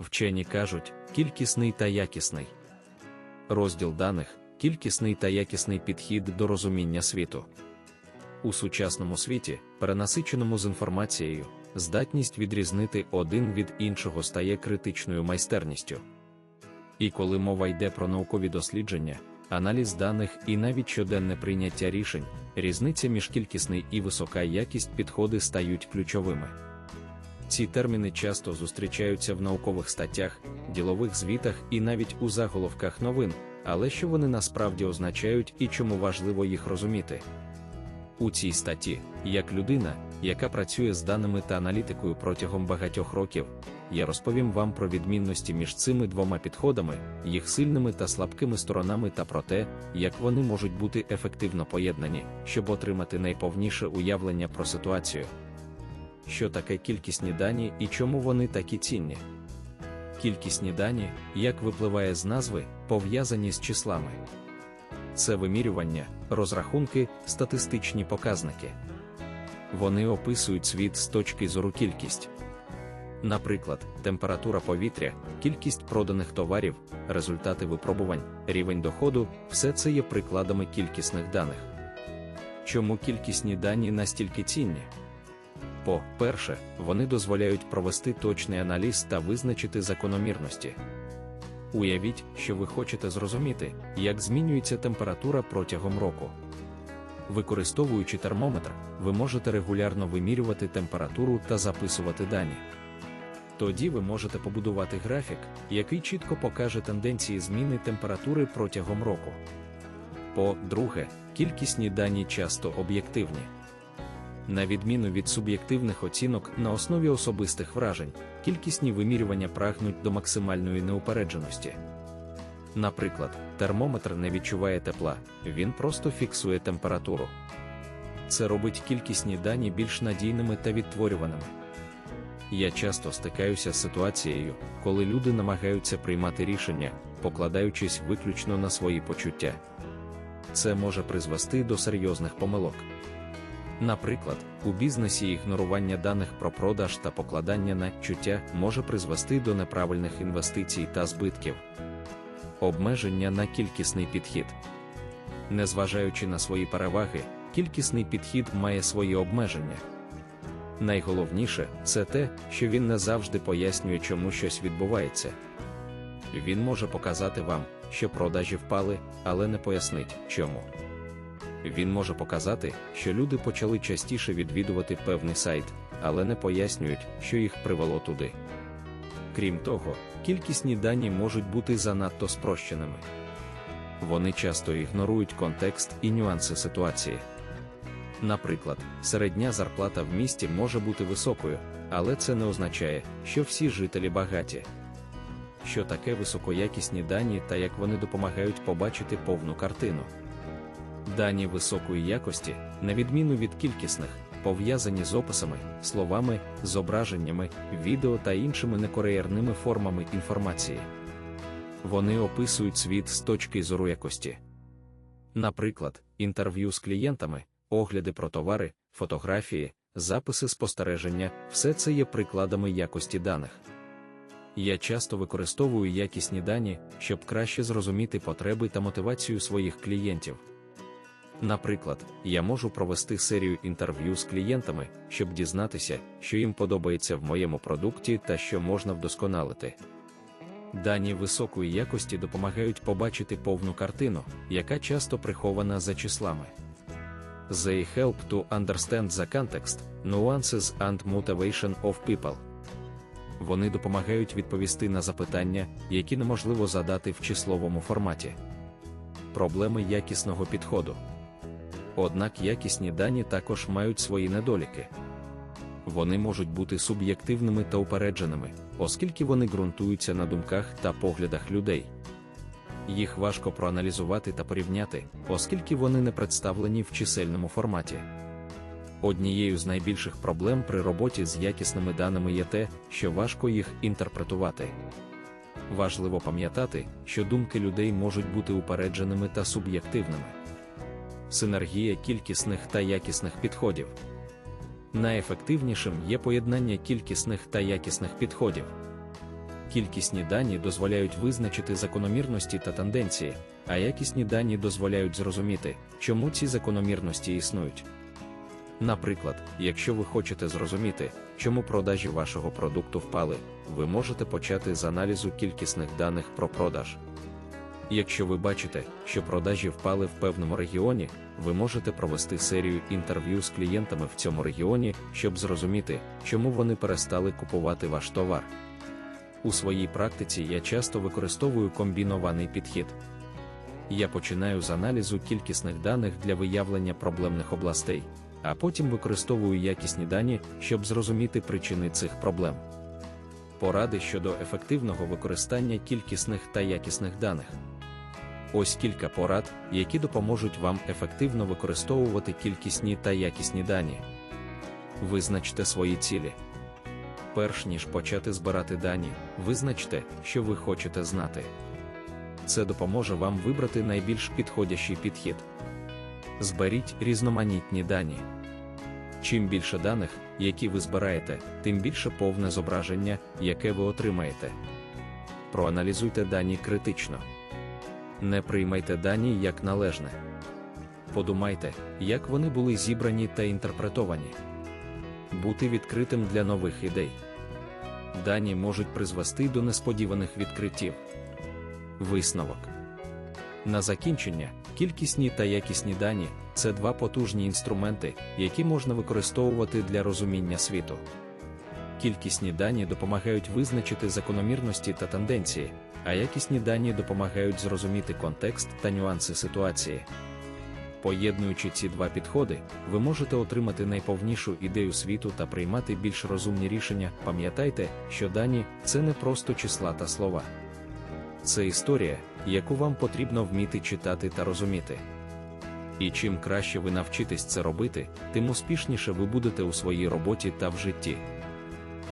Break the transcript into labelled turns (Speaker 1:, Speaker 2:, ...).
Speaker 1: Вчені кажуть, кількісний та якісний. Розділ даних кількісний та якісний підхід до розуміння світу. У сучасному світі, перенасиченому з інформацією, здатність відрізнити один від іншого стає критичною майстерністю. І коли мова йде про наукові дослідження, аналіз даних і навіть щоденне прийняття рішень, різниця між кількісний і висока якість підходи стають ключовими. Ці терміни часто зустрічаються в наукових статтях, ділових звітах і навіть у заголовках новин, але що вони насправді означають і чому важливо їх розуміти. У цій статті, як людина, яка працює з даними та аналітикою протягом багатьох років, я розповім вам про відмінності між цими двома підходами, їх сильними та слабкими сторонами та про те, як вони можуть бути ефективно поєднані, щоб отримати найповніше уявлення про ситуацію. Що таке кількісні дані і чому вони такі цінні? Кількісні дані, як випливає з назви, пов'язані з числами. Це вимірювання, розрахунки, статистичні показники. Вони описують світ з точки зору кількість. Наприклад, температура повітря, кількість проданих товарів, результати випробувань, рівень доходу все це є прикладами кількісних даних. Чому кількісні дані настільки цінні? По-перше, вони дозволяють провести точний аналіз та визначити закономірності. Уявіть, що ви хочете зрозуміти, як змінюється температура протягом року. Використовуючи термометр, ви можете регулярно вимірювати температуру та записувати дані. Тоді ви можете побудувати графік, який чітко покаже тенденції зміни температури протягом року. По-друге, кількісні дані часто об'єктивні. На відміну від суб'єктивних оцінок на основі особистих вражень, кількісні вимірювання прагнуть до максимальної неупередженості. Наприклад, термометр не відчуває тепла, він просто фіксує температуру. Це робить кількісні дані більш надійними та відтворюваними. Я часто стикаюся з ситуацією, коли люди намагаються приймати рішення, покладаючись виключно на свої почуття. Це може призвести до серйозних помилок. Наприклад, у бізнесі ігнорування даних про продаж та покладання на чуття може призвести до неправильних інвестицій та збитків. Обмеження на кількісний підхід. Незважаючи на свої переваги, кількісний підхід має свої обмеження. Найголовніше це те, що він не завжди пояснює, чому щось відбувається. Він може показати вам, що продажі впали, але не пояснить, чому. Він може показати, що люди почали частіше відвідувати певний сайт, але не пояснюють, що їх привело туди. Крім того, кількісні дані можуть бути занадто спрощеними. Вони часто ігнорують контекст і нюанси ситуації. Наприклад, середня зарплата в місті може бути високою, але це не означає, що всі жителі багаті. Що таке високоякісні дані та як вони допомагають побачити повну картину. Дані високої якості, на відміну від кількісних, пов'язані з описами, словами, зображеннями, відео та іншими некореєрними формами інформації. Вони описують світ з точки зору якості. Наприклад, інтерв'ю з клієнтами, огляди про товари, фотографії, записи спостереження все це є прикладами якості даних. Я часто використовую якісні дані, щоб краще зрозуміти потреби та мотивацію своїх клієнтів. Наприклад, я можу провести серію інтерв'ю з клієнтами, щоб дізнатися, що їм подобається в моєму продукті та що можна вдосконалити. Дані високої якості допомагають побачити повну картину, яка часто прихована за числами. They help to understand the context, nuances and motivation of people. Вони допомагають відповісти на запитання, які неможливо задати в числовому форматі. Проблеми якісного підходу. Однак якісні дані також мають свої недоліки. Вони можуть бути суб'єктивними та упередженими, оскільки вони ґрунтуються на думках та поглядах людей. Їх важко проаналізувати та порівняти, оскільки вони не представлені в чисельному форматі. Однією з найбільших проблем при роботі з якісними даними є те, що важко їх інтерпретувати. Важливо пам'ятати, що думки людей можуть бути упередженими та суб'єктивними. Синергія кількісних та якісних підходів. Найефективнішим є поєднання кількісних та якісних підходів. Кількісні дані дозволяють визначити закономірності та тенденції, а якісні дані дозволяють зрозуміти, чому ці закономірності існують. Наприклад, якщо ви хочете зрозуміти, чому продажі вашого продукту впали, ви можете почати з аналізу кількісних даних про продаж. Якщо ви бачите, що продажі впали в певному регіоні, ви можете провести серію інтерв'ю з клієнтами в цьому регіоні, щоб зрозуміти, чому вони перестали купувати ваш товар. У своїй практиці я часто використовую комбінований підхід. Я починаю з аналізу кількісних даних для виявлення проблемних областей, а потім використовую якісні дані, щоб зрозуміти причини цих проблем. Поради щодо ефективного використання кількісних та якісних даних. Ось кілька порад, які допоможуть вам ефективно використовувати кількісні та якісні дані. Визначте свої цілі. Перш ніж почати збирати дані, визначте, що ви хочете знати. Це допоможе вам вибрати найбільш підходящий підхід. Зберіть різноманітні дані. Чим більше даних, які ви збираєте, тим більше повне зображення, яке ви отримаєте. Проаналізуйте дані критично. Не приймайте дані як належне. Подумайте, як вони були зібрані та інтерпретовані. Бути відкритим для нових ідей. Дані можуть призвести до несподіваних відкриттів. Висновок. На закінчення, кількісні та якісні дані це два потужні інструменти, які можна використовувати для розуміння світу. Кількісні дані допомагають визначити закономірності та тенденції, а якісні дані допомагають зрозуміти контекст та нюанси ситуації. Поєднуючи ці два підходи, ви можете отримати найповнішу ідею світу та приймати більш розумні рішення. Пам'ятайте, що дані це не просто числа та слова. Це історія, яку вам потрібно вміти читати та розуміти. І чим краще ви навчитесь це робити, тим успішніше ви будете у своїй роботі та в житті.